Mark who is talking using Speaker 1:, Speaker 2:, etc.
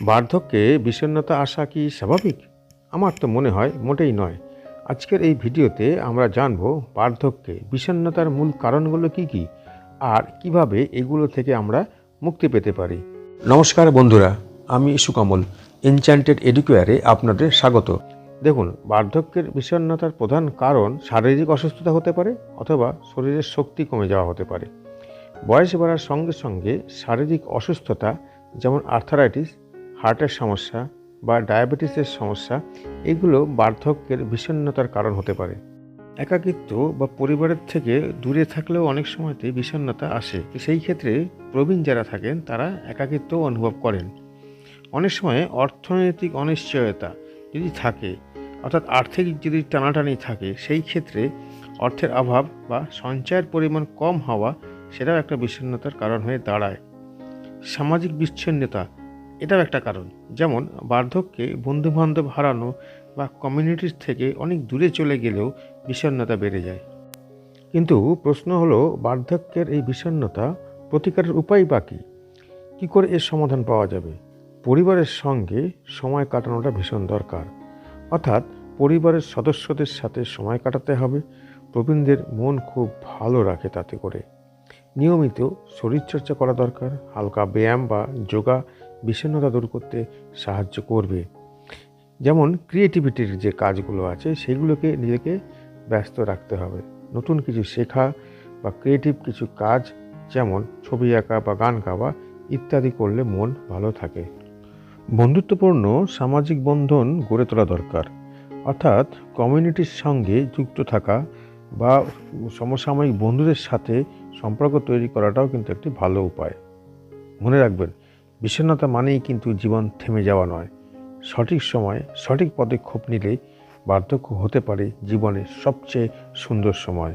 Speaker 1: বার্ধক্যে বিষণ্ণতা আসা কি স্বাভাবিক? আমার তো মনে হয় মোটেই নয়। আজকের এই ভিডিওতে আমরা জানব বার্ধক্যে বিষণ্ণতার মূল কারণগুলো কি কি, আর কীভাবে এগুলো থেকে আমরা মুক্তি পেতে পারি। নমস্কার বন্ধুরা, আমি সুকমল এনচ্যান্টেড এডুকেয়ারে আপনাদের স্বাগত। দেখুন, বার্ধক্যের বিষণ্ণতার প্রধান কারণ শারীরিক অসুস্থতা হতে পারে অথবা শরীরের শক্তি কমে যাওয়া হতে পারে। বয়স বাড়ার সঙ্গে সঙ্গে শারীরিক অসুস্থতা, যেমন আর্থারাইটিস হার্টের সমস্যা বা ডায়াবেটিসের সমস্যা, এগুলো বার্ধক্যের বিষণ্ণতার কারণ হতে পারে। একাকিত্ব বা পরিবারের থেকে দূরে থাকলেও অনেক সময়তে বিষণ্ণতা আসে। সেই ক্ষেত্রে প্রবীণ যারা থাকেন, তারা একাকিত্ব অনুভব করেন। অনেক সময় অর্থনৈতিক অনিশ্চয়তা যদি থাকে, অর্থাৎ আর্থিক যদি টানাটানি থাকে, সেই ক্ষেত্রে অর্থের অভাব বা সঞ্চয়ের পরিমাণ কম হওয়া, সেটাও একটা বিষণ্ণতার কারণ হয়ে দাঁড়ায়। সামাজিক বিচ্ছিন্নতা এটাও একটা কারণ। যেমন, বার্ধক্যে বন্ধুবান্ধব হারানো বা কমিউনিটির থেকে অনেক দূরে চলে গেলেও বিষণ্ণতা বেড়ে যায়। কিন্তু প্রশ্ন হলো, বার্ধক্যের এই বিষণ্ণতা প্রতিকারের উপায় বা কী? কী করে এর সমাধান পাওয়া যাবে? পরিবারের সঙ্গে সময় কাটানোটা ভীষণ দরকার। অর্থাৎ পরিবারের সদস্যদের সাথে সময় কাটাতে হবে। প্রবীণদের মন খুব ভালো রাখে তাতে করে। নিয়মিত শরীরচর্চা করা দরকার, হালকা ব্যায়াম বা যোগা বিষণ্ণতা দূর করতে সাহায্য করবে। যেমন ক্রিয়েটিভিটির যে কাজগুলো আছে, সেগুলোকে নিজেকে ব্যস্ত রাখতে হবে। নতুন কিছু শেখা বা ক্রিয়েটিভ কিছু কাজ, যেমন ছবি আঁকা বা গান গাওয়া ইত্যাদি করলে মন ভালো থাকে। বন্ধুত্বপূর্ণ সামাজিক বন্ধন গড়ে তোলা দরকার। অর্থাৎ কমিউনিটির সঙ্গে যুক্ত থাকা বা সমসাময়িক বন্ধুদের সাথে সম্পর্ক তৈরি করাটাও কিন্তু একটি ভালো উপায়। মনে রাখবেন বিষণ্ণতা মানেই কিন্তু জীবন থেমে যাওয়া নয়। সঠিক সময়ে, সঠিক পদক্ষেপ নিলে বার্ধক্য হতে পারে জীবনের সবচেয়ে সুন্দর সময়।